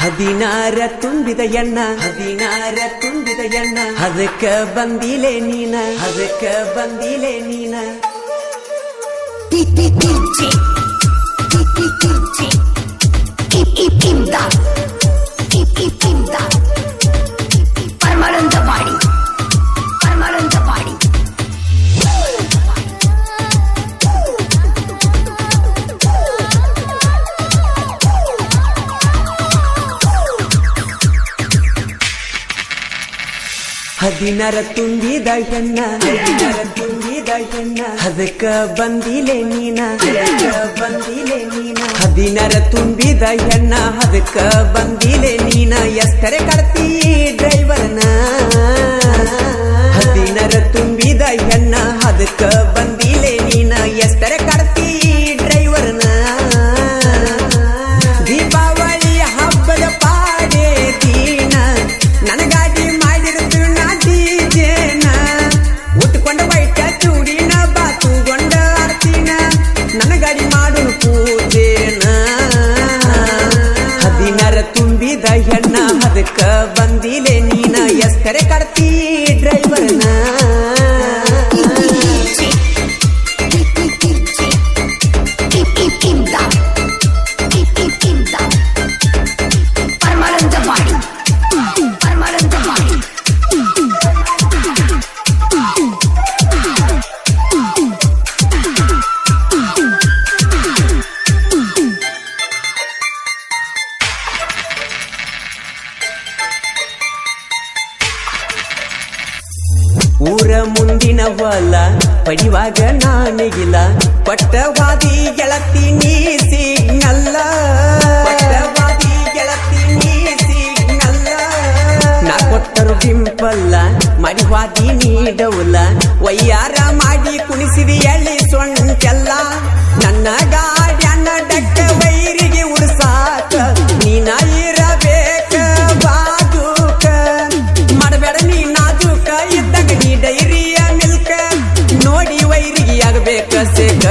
ಹದಿನಾರ ತುಂಬಿದ ಎಣ್ಣ ಹದಿನಾರ ತುಂಬಿದ ಎಣ್ಣ ಅದಕ್ಕ ಬಂದಿಲೆ ನೀನ ಅದಕ್ಕ ಬಂದಿಲೆ ನೀನ ಪರಮಾನಂದವಾಡಿ ಹದಿನಾರ ತುಂಬಿದ ಹೆಣ್ಣ. ಹದಿನಾರ ತುಂಬಿದ ಹೆಣ್ಣ. ಅದಕ್ಕ ಬಂದಿಲೆ ನೀನ. ಬಂದಿಲೆ ನೀನ. ಹದಿನಾರ ತುಂಬಿದ ಹೆಣ್ಣ. ಅದಕ್ಕ ಬಂದಿಲೆ ನೀನ. ಎಷ್ಟರೆ ಕಡ್ತಿ ಡ್ರೈವರ್ನ. ಹದಿನರ ತುಂಬಿದ ಹೆಣ್ಣ. ಅದಕ್ಕ ಎಷ್ಟರೆ ಕಡ್ತಿ ಡ್ರೈವರ್ನ ಹೊಲ ಪಡಿವಾಗ ನಾನಿಗಿಲ್ಲ. ಪಟ್ಟವಾದಿ ಗೆಳತಿ ನೀ ಸಿಗ್ನಲ್ಲ ಪಟ್ಟವಾದಿ ಗೆಳತಿ ನೀ ಸಿಗ್ನಲ್ಲ ನಾ ಕೊಟ್ಟರು ಡಿಂಪಲ್ಲ ಮಡಿವಾದಿ ನೀಡವಲ್ಲ. ವಯ್ಯಾರ ಮಾಡಿ ಕುಣಿಸಿದಿ ಆಗಬೇಕ ಸೇಕ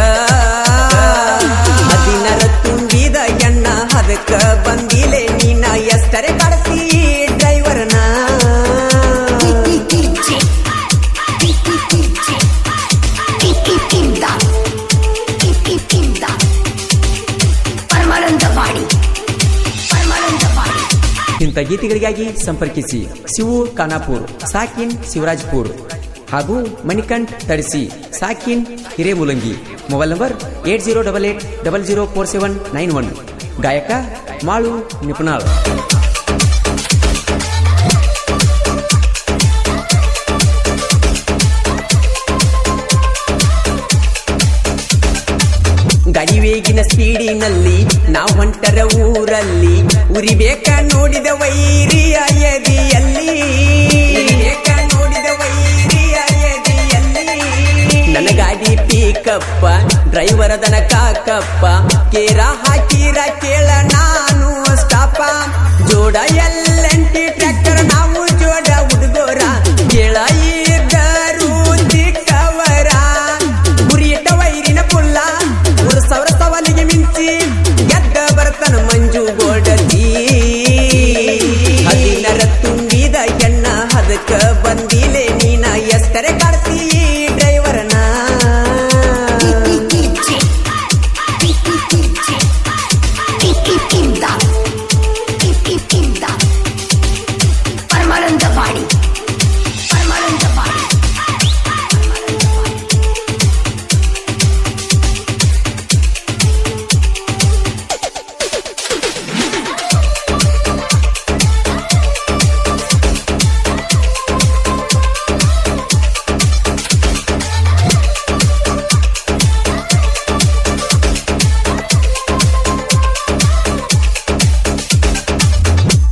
ಹದಿನರ ತುಂಬಿದ ಎಣ್ಣ, ಅದಕ್ಕ ಬಂದಿಲೆ ನೀನ ಎಷ್ಟರೆ ಕಳಿಸಿ ಡ್ರೈವರ್ನ. ಇಂಥ ಗೀತೆಗಳಿಗಾಗಿ ಸಂಪರ್ಕಿಸಿ ಶಿವು ಖಾನಾಪುರ್, ಸಾಕಿನ್ ಶಿವರಾಜ್ಪುರ್. ಹಾಗೂ ಮಣಿಕಂಠ್ ತಡಿಸಿ ಸಾಕಿನ್ Hiremulangi. Mobile number eight zero double eight double zero four seven nine one. ಗಾಯಕ ಮಾಳು ನಿಪುಣಾಳ್. ಗಡಿವೇಗಿನ ಸ್ಪೀಡಿನಲ್ಲಿ ನಾವು ಹೊಂಟರ ಊರಲ್ಲಿ, ಉರಿಬೇಕ ನೋಡಿದ ವೈರಿಯ ಎದಿಯಲ್ಲಿ. ಪೀಕಪ್ಪ ಡ್ರೈವರ್ ಅದನ ಕಾಕಪ್ಪ. ಕೇರ ಹಾಕಿರ ಕೇಳ ನಾನು ಸ್ಟಾಪ ಜೋಡ ಎಲ್ಲಂಟಿ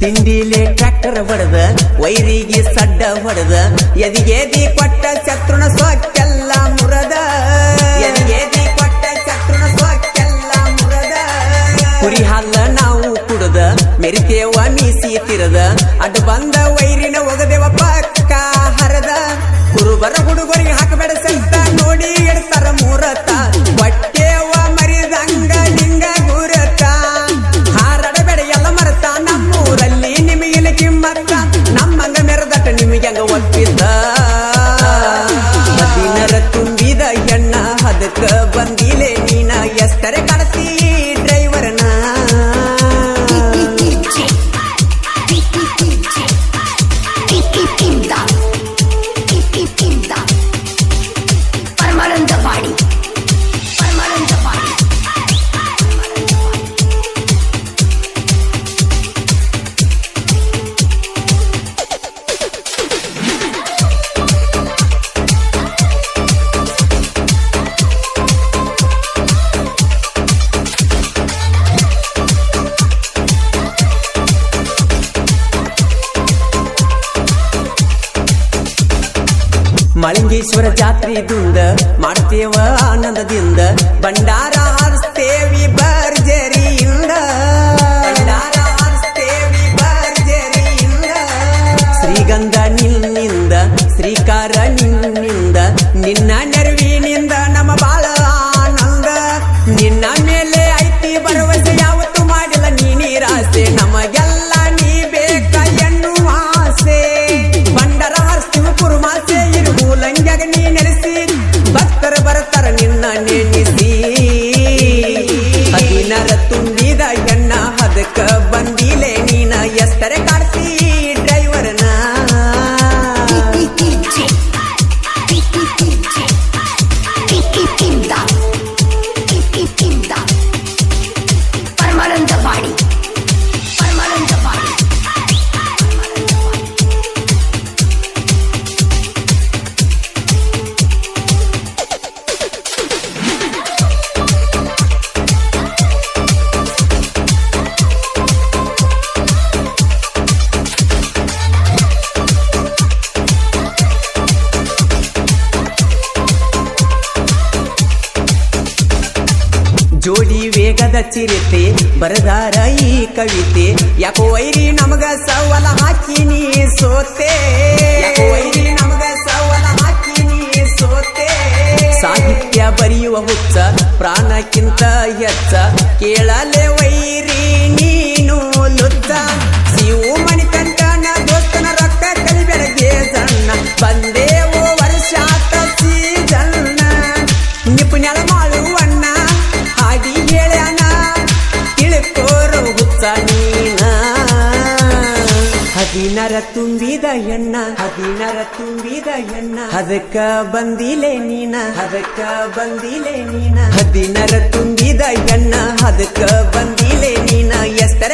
ತಿಂಡಿಲೆ ಟ್ರ್ಯಾಕ್ಟರ್ ಹೊಡೆದ ವೈರಿಗೆ ಸಡ್ಡ ಹೊಡೆದ ಎದಿಗೆ ಕೊಟ್ಟ ಶತ್ರುನ ಸೊಕ್ಕೆಲ್ಲ ಮಳಿಂಗೇಶ್ವರ ಜಾತ್ರೆದುಂದ ಮಾಡ್ತೇವ ಆನಂದದಿಂದ. ಭಂಡಾರ ಹಾರಿಸ್ತೇವಿ ಭರ್ಜರಿಯಿಂದ ಭಂಡಾರ ಹಾರಿಸ್ತೇವಿ ಭರ್ಜರಿಯಿಂದ ಶ್ರೀಗಂಧ ನಿನ್ನಿಂದ, ಶ್ರೀಕಾರ ನಿನ್ನಿಂದ, ನಿನ್ನ ನೆರವಿನಿಂದ ನಮ್ಮ ಬಾಳ ಆನಂದ. ನಿನ್ನ ಅದಕ್ಕ ಬಂದಿಲೆ ನೀನ ಎಷ್ಟರೆ ವೇಗದ ಚಿರತೆ, ಬರದಾರ ಈ ಕವಿತೆ. ಯಾಕೋ ವೈರಿ ನಮಗ ಸವಲ ಹಾಕಿ ನೀ ಸೋತೆ. ವೈರಿ ನಮಗ ಸವಲ ಹಾಕಿ ನೀ ಸೋತೆ. ಸಾಹಿತ್ಯ ಬರೆಯುವ ಹುಚ್ಚ, ಪ್ರಾಣಕ್ಕಿಂತ ಹೆಚ್ಚ. ಕೇಳಲೆ ವೈರಿ ನೀನು ಲುತ್ತ ಸಿವು ಹದಿನರ ತುಂಬಿದ ಎಣ್ಣ ಹದಿನರ ತುಂಬಿದ ಎಣ್ಣ ಅದಕ್ಕ ಬಂದಿಲೆ ನೀನ ಅದಕ್ಕ ಬಂದಿಲೆ ನೀನ ಹದಿನರ ತುಂಬಿದ ಎಣ್ಣ ಅದಕ್ಕ ಬಂದಿಲೆ ನೀನ ಎಷ್ಟರ